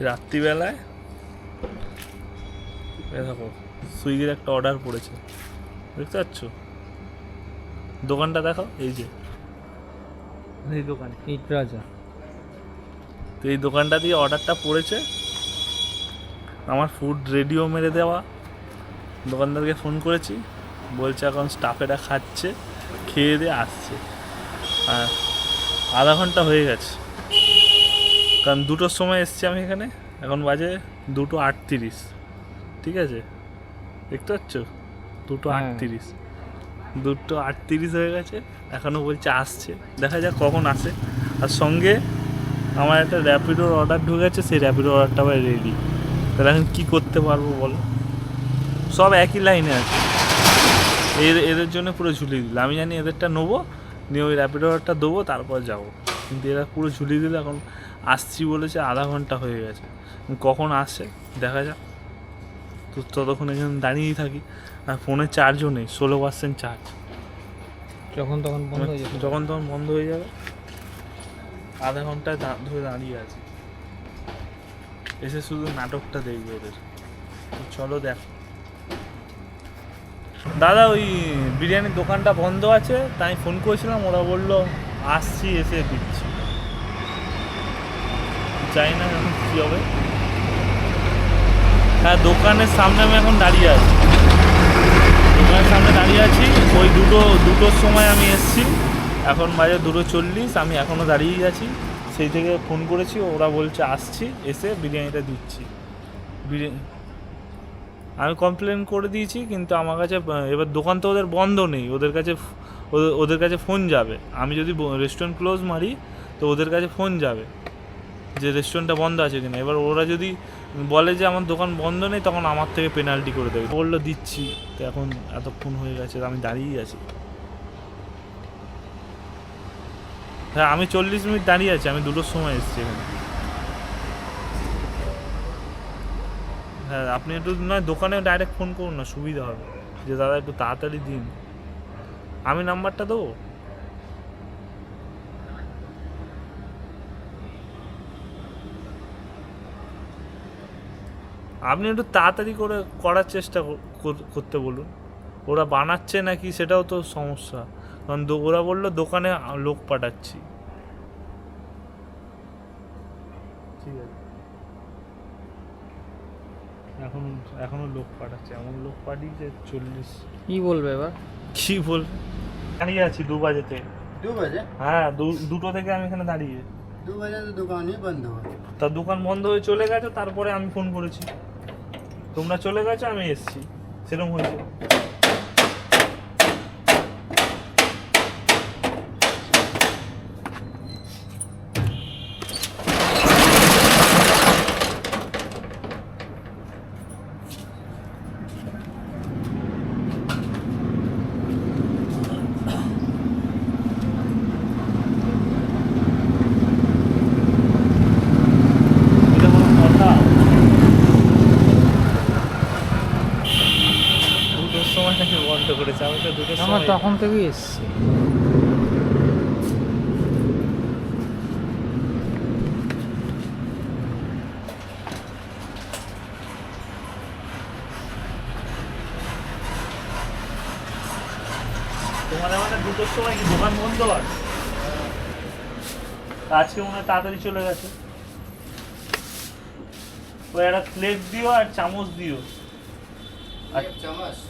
রাত্রিবেলায়? দেখো সুইগির একটা অর্ডার পড়েছে। দেখতে পাচ্ছ? দোকানটা দেখো এই যে। এই দোকান ইট রাজা। তো এই দোকানটা দিয়ে অর্ডারটা পড়েছে। আমার ফুড রেডিও মেরে দেওয়া। দোকানদারকে ফোন করেছি। বলছে এখন স্টাফেরা খাচ্ছে খেয়ে দিয়ে আসছে। আর আধা ঘণ্টা হয়ে গেছে। কারণ দুটোর সময় এসছি আমি এখানে। এখন বাজে দুটো আটত্রিশ। ঠিক আছে? দেখতে পাচ্ছ? দুটো হ্যাঁ। আটত্রিশ। দুটো আটত্রিশ হয়ে গেছে। এখনও বলছে আসছে। দেখা যাক কখন আসে। আর সঙ্গে আমার একটা র্যাপিডোর অর্ডার ঢুকেছে সেই র্যাপিডোর অর্ডারটা আবার রেডি তাহলে এখন কী করতে পারব বলো? সব একই লাইনে আছে। এর এদের জন্য পুরো ঝুলিয়ে দিল। আমি জানি এদেরটা নেব। নিয়ে ওই র্যাপিডো অর্ডারটা দেবো তারপর যাব। কিন্তু এরা পুরো ঝুলিয়ে দিল এখন। আসছি বলেছে আধা ঘণ্টা হয়ে গেছে। কখন আসে? দেখা যাক। তো ততক্ষণ এখানে দাঁড়িয়েই থাকি। আর ফোনে চার্জও নেই ষোলো পার্সেন্ট চার্জ যখন তখন বন্ধ হয়ে যাবে। যখন তখন বন্ধ হয়ে যাবে। আধা ঘন্টায় দা- ধরে দাঁড়িয়ে আছি। এসে শুধু নাটকটা দেখবে ওদের। চলো দেখ। দাদা ওই বিরিয়ানির দোকানটা বন্ধ আছে তাই ফোন করেছিলাম ওরা বলল আসছি এসে দিচ্ছি। জানি না, এখন কী হবে? হ্যাঁ দোকানের সামনে আমি এখন দাঁড়িয়ে আছি। দোকানের সামনে দাঁড়িয়ে আছি। ওই দুটো, দুটোর সময় আমি এসেছি। এখন বাজে দুটো চল্লিশ, আমি এখনও দাঁড়িয়েই আছি। সেই থেকে ফোন করেছি, ওরা বলছে আসছি, এসে বিরিয়ানিটা দিচ্ছি। বিরিয়ানি আমি কমপ্লেন করে দিয়েছি, কিন্তু আমার কাছে এবার দোকান তো ওদের বন্ধ নেই। ওদের কাছে ওদের কাছে ফোন যাবে। আমি যদি রেস্টুরেন্ট ক্লোজ মারি, তো ওদের কাছে ফোন যাবে। যে রেস্টুরেন্টটা বন্ধ আছে কিনা। এবার ওরা যদি বলে যে আমার দোকান বন্ধ নেই, তখন আমার থেকে পেনাল্টি করে দেবে। বলল, দিচ্ছি। তো এখন এতক্ষণ হয়ে গেছে, আমি দাঁড়িয়েই আছি। হ্যাঁ আমি চল্লিশ মিনিট দাঁড়িয়ে আছি, আমি দুটোর সময় এসেছি এখানে। হ্যাঁ আপনি একটু নয় দোকানে ডাইরেক্ট ফোন করুন না, সুবিধা হবে। যে, দাদা, একটু তাড়াতাড়ি দিন। আমি নাম্বারটা দেবো? আপনি একটু তাড়াতাড়ি করে করার চেষ্টা করতে বলুন। ওরা বানাচ্ছে নাকি সেটাও তো সমস্যা। কারণ ওরা বলল দোকানে লোক পাঠাচ্ছি। ঠিক আছে। এখন এখনও লোক পাঠাচ্ছে। এমন লোক পাঠিয়েছে চল্লিশ। কি বলবে এবার? কি বল? দাঁড়িয়ে আছি দু বাজেতে। দু বাজে? হ্যাঁ দুটো থেকে আমি এখানে দাঁড়িয়ে। দু বাজে তো দোকানই বন্ধ হয় তা দোকান বন্ধ হয়ে চলে গেছে তারপরে আমি ফোন করেছি। তোমরা চলে গেছো আমি এসছি। সেরকম হয়েছে এটা কোনো কথা দুটোর সময় নাকি বন্ধ করেছে আমি তো দুটো আমার তখন থেকেই এসছি। তোমাদের মানে দুটোর সময় কি দোকান বন্ধ হয়? আজকে মনে হয় তাড়াতাড়ি চলে গেছে। ওই একটা প্লেট দিও আর চামচ দিও।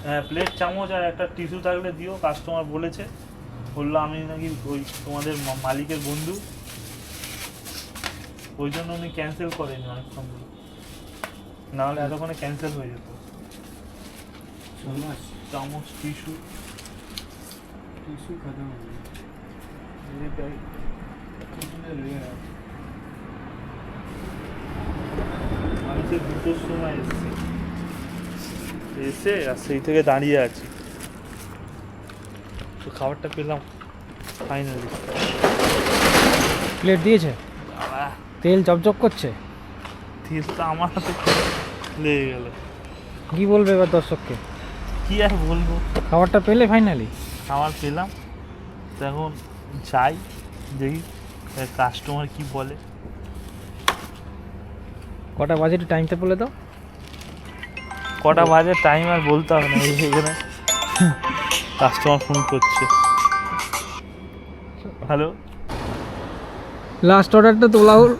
হ্যাঁ প্লেট চামচ আর একটা টিস্যু থাকলে দিও কাস্টমার বলেছে। বলল আমি নাকি ওই তোমাদের মালিকের বন্ধু। ওই জন্য উনি ক্যান্সেল করেনি অনেকক্ষণ নাহলে এতক্ষণে ক্যান্সেল হয়ে যেত। চামচ? টিস্যু টিস্যু দুটোর সময় এসেছি। এসে আর সেই থেকে দাঁড়িয়ে আছি। তো খাবারটা পেলাম ফাইনালি প্লেট দিয়েছে? তেল চপচপ করছে? তেল তো আমার হাতে লেগে গেল। কি বলবে এবার দর্শককে? কি আর বলব? খাবারটা পেলে ফাইনালি খাবার পেলাম। তো এখন যাই দেখি কাস্টমার কি বলে। কটা বাজে একটু টাইমটা বলে দাও। কটা বাজে টাইম আর বলতে হবে না এখানে কাস্টমার ফোন করছে। হ্যালো লাস্ট অর্ডারটা তোলা হল।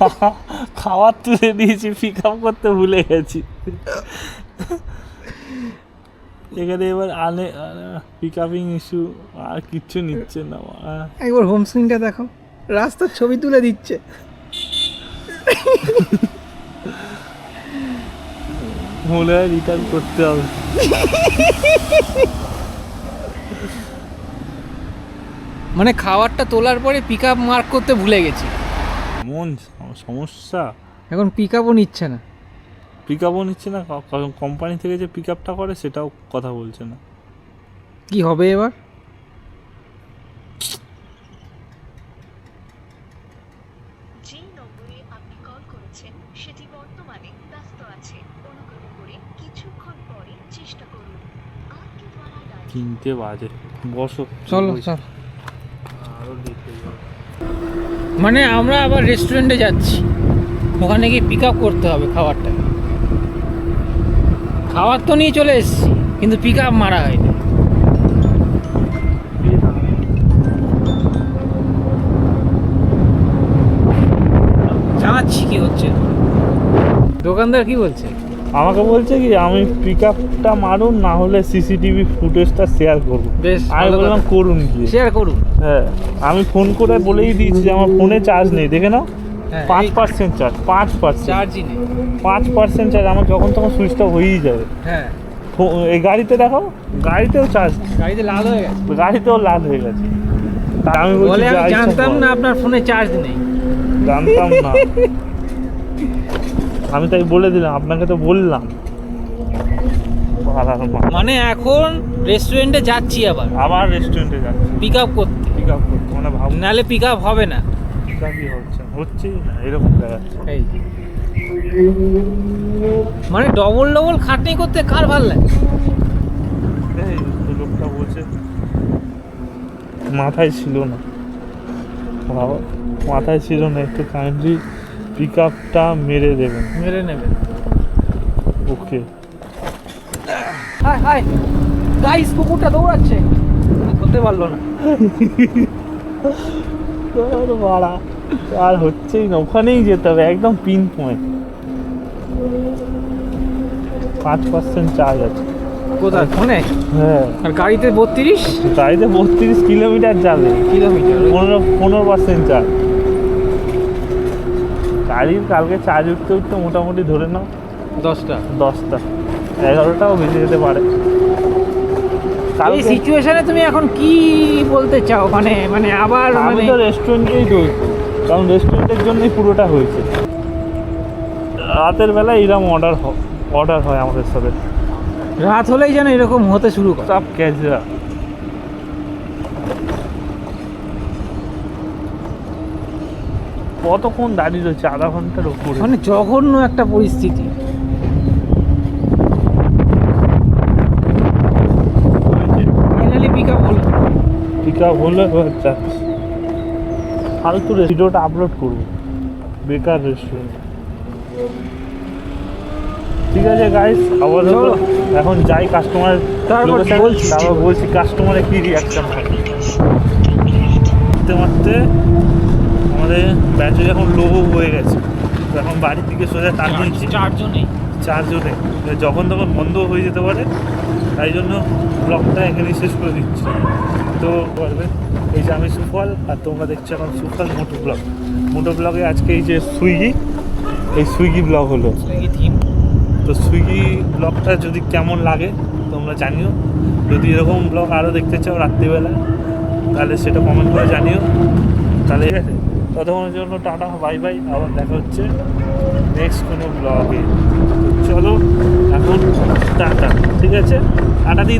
খাবার তুলে দিয়েছি পিক আপ করতে ভুলে গেছি। এখানে এবার আনে পিক আপিং ইস্যু আর কিচ্ছু নিচ্ছে না একবার হোম স্ক্রিনটা দেখো। রাস্তার ছবি তুলে দিচ্ছে। মনে হয় রিটার্ন করতে হবে। মানে খাবারটা তোলার পরে পিক আপ মার্ক করতে ভুলে গেছি। এমন সম- সমস্যা? এখন পিক আপও নিচ্ছে না। পিক আপও নিচ্ছে না কোম্পানি থেকে যে পিক আপটা করে সেটাও কথা বলছে না। কি হবে এবার? যে নম্বরে আপনি কল করেছেন সেটি বর্তমানে ব্যস্ত আছে। অনুগ্রহ কিনতে বাজে। বসো। চলো চলো। মানে আমরা আবার রেস্টুরেন্টে যাচ্ছি। ওখানে গিয়ে পিক আপ করতে হবে খাবারটা। খাবার তো নিয়ে চলে এসেছি কিন্তু পিক আপ মারা হয়নি। জানাচ্ছি কি হচ্ছে? দোকানদার কি বলছে? আমাকে বলছে কি আমি পিক আপটা মারুন না হলে সিসিটিভি ফুটেজটা শেয়ার করব। বেশ আমি বললাম করুন গিয়ে। শেয়ার করুন। হ্যাঁ আমি ফোন করে বলেই দিয়েছি যে আমার ফোনে চার্জ নেই দেখে নাও। হ্যাঁ, পাঁচ পার্সেন্ট চার্জ পাঁচ পার্সেন্ট চার্জই নেই। পাঁচ পার্সেন্ট চার্জ আমার যখন তখন সুইচটা হয়েই যাবে হ্যাঁ। এই গাড়িতে দেখো গাড়িতেও চার্জ গাড়িতে লাল হয়ে গেছে। গাড়িতেও লাল হয়ে গেছে। আমি বলছি জানতাম না আপনার ফোনে চার্জ নেই। জানতাম না। আমি তাই বলে দিলাম আপনাকে তো বললাম। মানে এখন রেস্টুরেন্টে যাচ্ছি আবার। আবার রেস্টুরেন্টে যাচ্ছি। পিক আপ করতে। পিক আপ করতে মানে ভাব নাহলে পিক আপ হবে না। পিক আপই হচ্ছে না। হচ্ছেই না এরকম দেখাচ্ছে। এই মানে ডবল ডবল খাটনি করতে কার ভালো লাগে? এই তো লোকটা বলছে মাথায় ছিল না। বাবা মাথায় ছিল না একটু কাইন্ডলি পিক আপটা মেরে দেবেন। মেরে নেবেন। ওকে। হাই হাই গাইস কুকুরটা দৌড়াচ্ছে। হতে পারল না। আর বাড়া। আর হচ্ছেই না ওখানেই যেতে হবে একদম পিন পয়েন্ট পাঁচ পার্সেন্ট চার্জ আছে। কোথায়? ফোনে? হ্যাঁ। আর গাড়িতে বত্রিশ? গাড়িতে বত্রিশ কিলোমিটার যাবে। কিলোমিটার। পনেরো পনেরো পার্সেন্ট চার্জ গাড়ির কালকে চার্জ উঠতে উঠতে মোটামুটি ধরে নাও। দশটা। দশটা। এগারোটাও বেজে যেতে পারে। এই সিচুয়েশনে তুমি এখন কি বলতে চাও? মানে মানে আবার আমি মানে তো রেস্টুরেন্টেই দৌড়ছি কারণ রেস্টুরেন্টের জন্যই পুরোটা হয়েছে। রাতের বেলা এরকম অর্ডার অর্ডার হয় আমাদের সাথে। রাত হলেই যেন এরকম হতে শুরু করে। সব ক্যাজুয়াল কতক্ষণ দাঁড়িয়ে রয়েছে? আধা ঘণ্টার উপরে। মানে জঘন্য একটা পরিস্থিতি। পিক আপ হলো। যাচ্ছি। ফালতু ভিডিওটা আপলোড করব। বেকার রেস্টুরেন্ট ঠিক আছে গাইস চলো। এখন যাই কাস্টমার তারপর বলছি। তারপর বলছি কাস্টমারের কি রিয়াকশন হয়। মারতে মারতে। আমাদের ব্যাটারি এখন লো হয়ে গেছে তো এখন বাড়ির দিকে সোজা তার দিচ্ছি চারজনেই? চারজনে। যখন তখন বন্ধ হয়ে যেতে পারে তাই জন্য ব্লগটা এখানেই শেষ করে দিচ্ছি। তো পারবে এই যে আমি সুফল আর তোমরা দেখছ এখন সুফল মোটো ব্লগ। মোটো ব্লগে আজকে এই যে সুইগি এই সুইগি ব্লগ হলো। থিম তো সুইগি ব্লগটা যদি কেমন লাগে তোমরা জানিও। যদি এরকম ব্লগ আরও দেখতে চাও রাত্রিবেলা তাহলে সেটা কমেন্ট করে জানিও। তাহলে ঠিক আছে। ততক্ষণের জন্য টাটা বাই বাই আবার দেখা হচ্ছে নেক্সট কোনো ব্লগে চলো, এখন টাটা, ঠিক আছে? টাটা দিয়ে